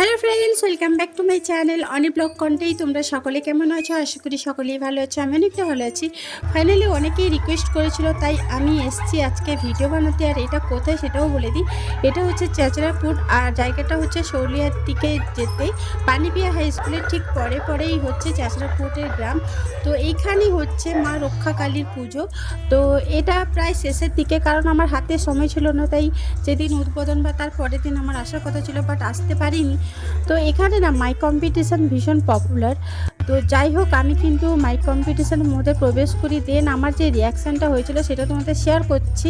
Okay friends welcome back to my channel অনেক blog কন্টেই তোমরা সকলে কেমন আছো? আশা করি সকলেই ভালো আছো, আমি অনেকটা ভালো আছি। ফাইনালি অনেকেই রিকোয়েস্ট করেছিল, তাই আমি এসছি আজকে ভিডিও বানাতে। আর এটা কোথায় সেটাও বলে দিই। এটা হচ্ছে চেঁচড়াপুর, আর জায়গাটা হচ্ছে শৌলিয়ার দিকে যেতে। পানিপিয়া হাই স্কুলের ঠিক পরে পরেই হচ্ছে চেঁচড়াপুরের গ্রাম। তো এইখানেই হচ্ছে মা রক্ষাকালীর পুজো। তো এটা প্রায় শেষের দিকে, কারণ আমার হাতে সময় ছিল না, তাই যেদিন উদ্বোধন বা তার পরের দিন আমার আসার কথা ছিল বাট আসতে পারিনি। তো এখানে না মাইক কম্পিটিশান ভীষণ পপুলার তো যাই হোক, আমি কিন্তু মাইক কম্পিটিশানের মধ্যে প্রবেশ করি। দেন আমার যে রিয়াকশানটা হয়েছিল, সেটা তোমাদের শেয়ার করছি।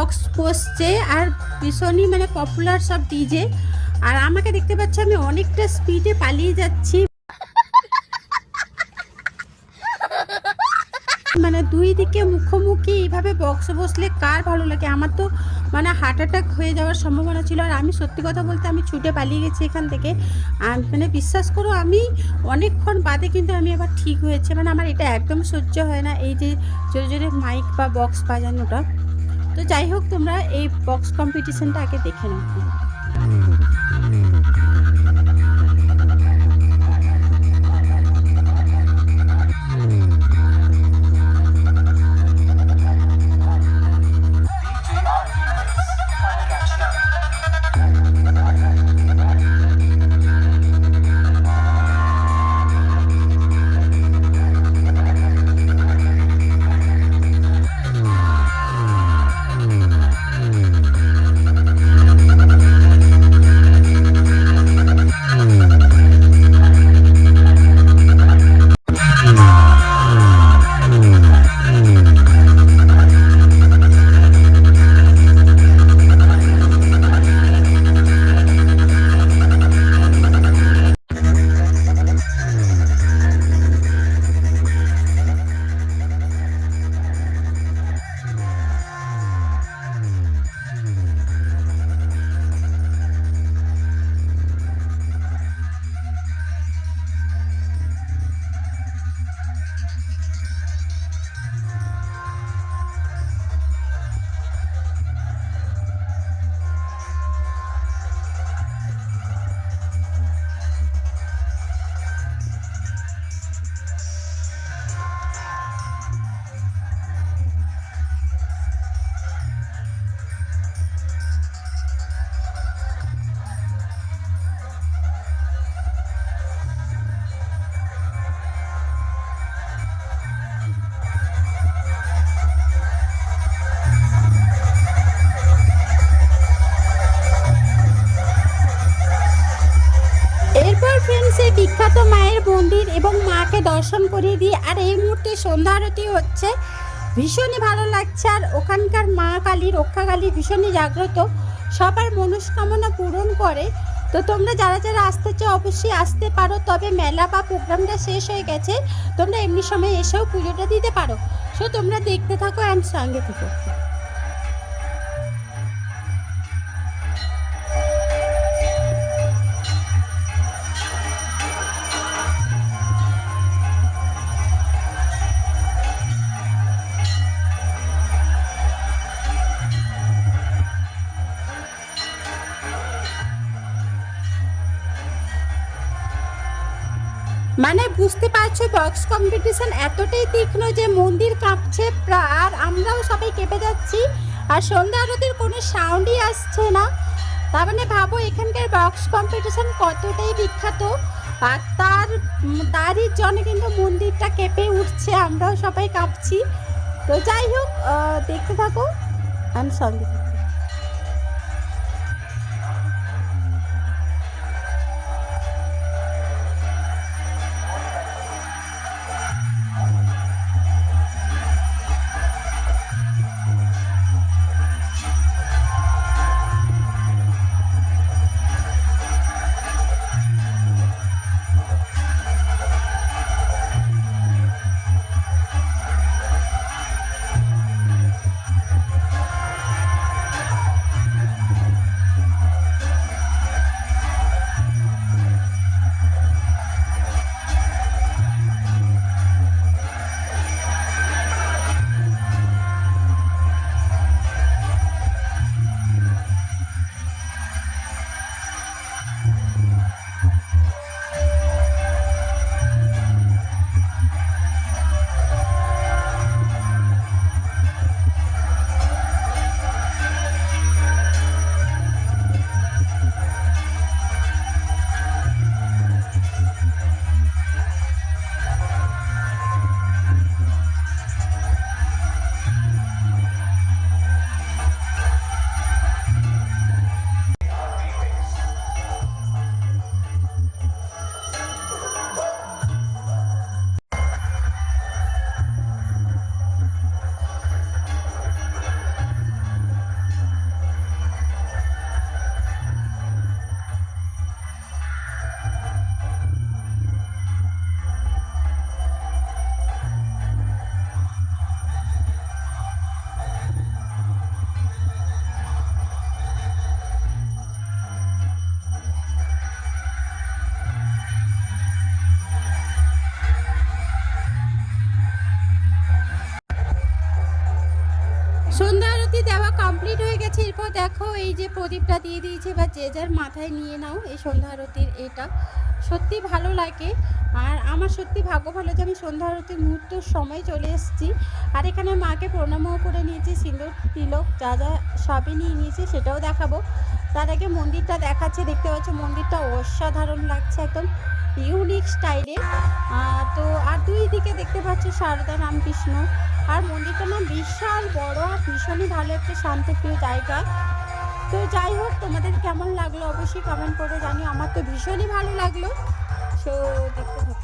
বক্স বসছে আর ভীষণই মানে পপুলার সব ডিজে আর আমাকে দেখতে পাচ্ছ, আমি অনেকটা স্পিডে পালিয়ে যাচ্ছি। মানে দুই দিকে মুখোমুখি এইভাবে বক্স বসলে কার ভালো লাগে? আমার তো মানে হার্ট অ্যাটাক হয়ে যাওয়ার সম্ভাবনা ছিল। আর আমি সত্যি কথা বলতে আমি ছুটে পালিয়ে গেছি এখান থেকে। আর মানে বিশ্বাস করো, আমি অনেকক্ষণ বাদে কিন্তু আমি আবার ঠিক হয়েছে। মানে আমার এটা একদম সহ্য হয় না, এই যে জোরে জোরে মাইক বা বক্স বাজানোটা। তো যাই হোক তোমরা এই বক্স কম্পিটিশনটা আগে দেখে নাও। দর্শন করিয়ে দিই। আর এই মুহূর্তে সন্ধ্যা আরতি হচ্ছে। ভীষণই ভালো লাগছে। আর ওখানকার মা কালী, রক্ষা কালী ভীষণই জাগ্রত। সবার মনস্কামনা পূরণ করে। তো তোমরা যারা যারা আসতে চাও, অবশ্যই আসতে পারো। তবে মেলা বা প্রোগ্রামটা শেষ হয়ে গেছে। তোমরা এমনি সময় এসেও পুজোটা দিতে পারো। সো তোমরা দেখতে থাকো অ্যান্ড সঙ্গে থেকো। মানে বুঝতে পারছ বক্স কম্পিটিশন এতটাই তীক্ষ্ণ যে মন্দির কাঁপছে আর আমরাও সবাই কেঁপে যাচ্ছি। আর সন্ধ্যা আরতির কোনো সাউন্ডই আসছে না। তার মানে ভাবো, এখানকার বক্স কম্পিটিশন কতটাই বিখ্যাত। আর তার তারই জন্য কিন্তু মন্দিরটা কেঁপে উঠছে, আমরাও সবাই কাঁপছি। তো যাই হোক দেখতে থাকো। আমি সঙ্গে থাকো। দেখো এই যে প্রদীপটা দিয়ে দিয়েছে বা যে যার মাথায় নিয়ে নাও এই সন্ধ্যা আরতির এটা। সত্যি ভালো লাগে। আর আমার সত্যি ভাগ্য ভালো যে আমি সন্ধ্যা আরতির মুহূর্তের সময় চলে এসেছি। আর এখানে মাকে প্রণামও করে নিয়েছি, সিঁদুর তিলক যা যা সবই নিয়ে নিয়েছি সেটাও দেখাবো। তার আগে মন্দিরটা দেখাচ্ছে, দেখতে পাচ্ছ মন্দিরটা অসাধারণ লাগছে একদম ইউনিক স্টাইলে। তো আর দুই দিকে দেখতে পাচ্ছ সারদা রামকৃষ্ণ। আর মন্দিরটা না বিশাল বড় আর ভীষণই ভালো একটা শান্তিপ্রিয় জায়গা। তো যাই হোক, তোমাদের কেমন লাগল অবশ্যই কমেন্ট করে জানি আমার তো ভীষণই ভালো লাগল। সো দেখতে থাকো।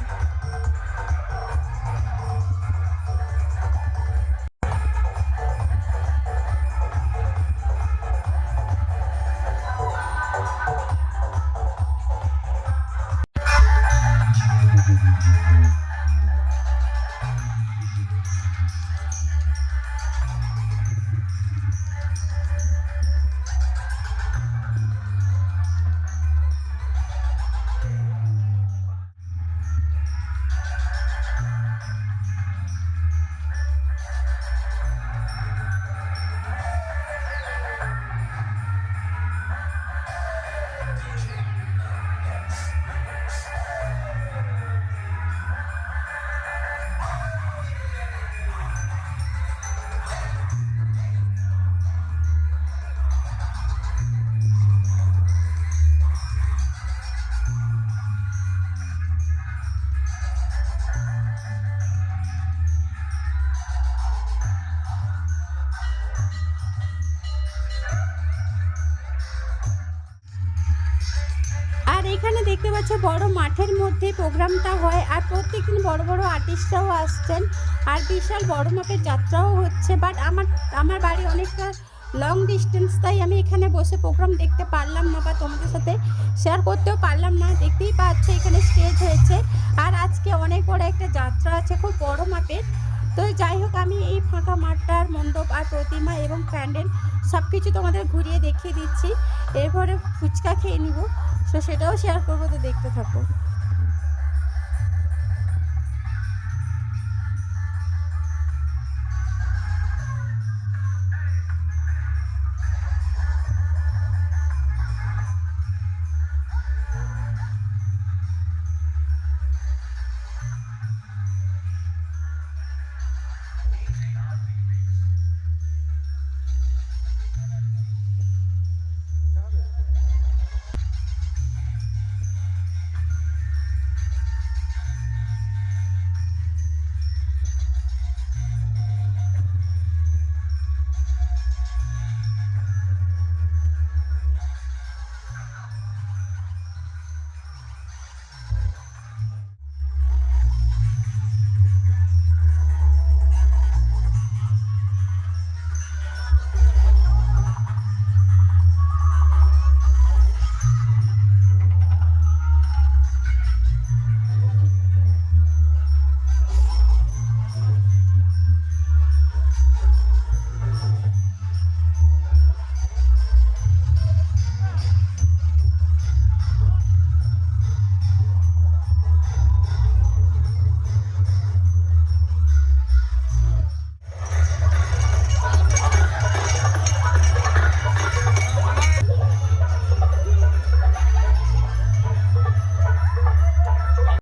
পাচ্ছ বড় মাঠের মধ্যে প্রোগ্রামটা হয় আর প্রত্যেকদিন বড় বড় আর্টিস্টরাও আসছেন আর বিশাল বড় মাপের যাত্রাও হচ্ছে। বাট আমার আমার বাড়ি অনেকটা লং ডিস্টেন্স তাই আমি এখানে বসে প্রোগ্রাম দেখতে পারলাম না বা তোমাদের সাথে শেয়ার করতেও পারলাম না। দেখতেই পাচ্ছ এখানে স্টেজ হয়েছে। আর আজকে অনেক বড় একটা যাত্রা আছে, খুব বড় মাপের। তো যাই হোক, আমি এই ফাঁকা মাঠটার মণ্ডপ আর প্রতিমা এবং প্যান্ডেল সব কিছু তোমাদের ঘুরিয়ে দেখিয়ে দিচ্ছি। এরপরে ফুচকা খেয়ে নিব। তো সেটাও শেয়ার করব, তো দেখতে থাকো।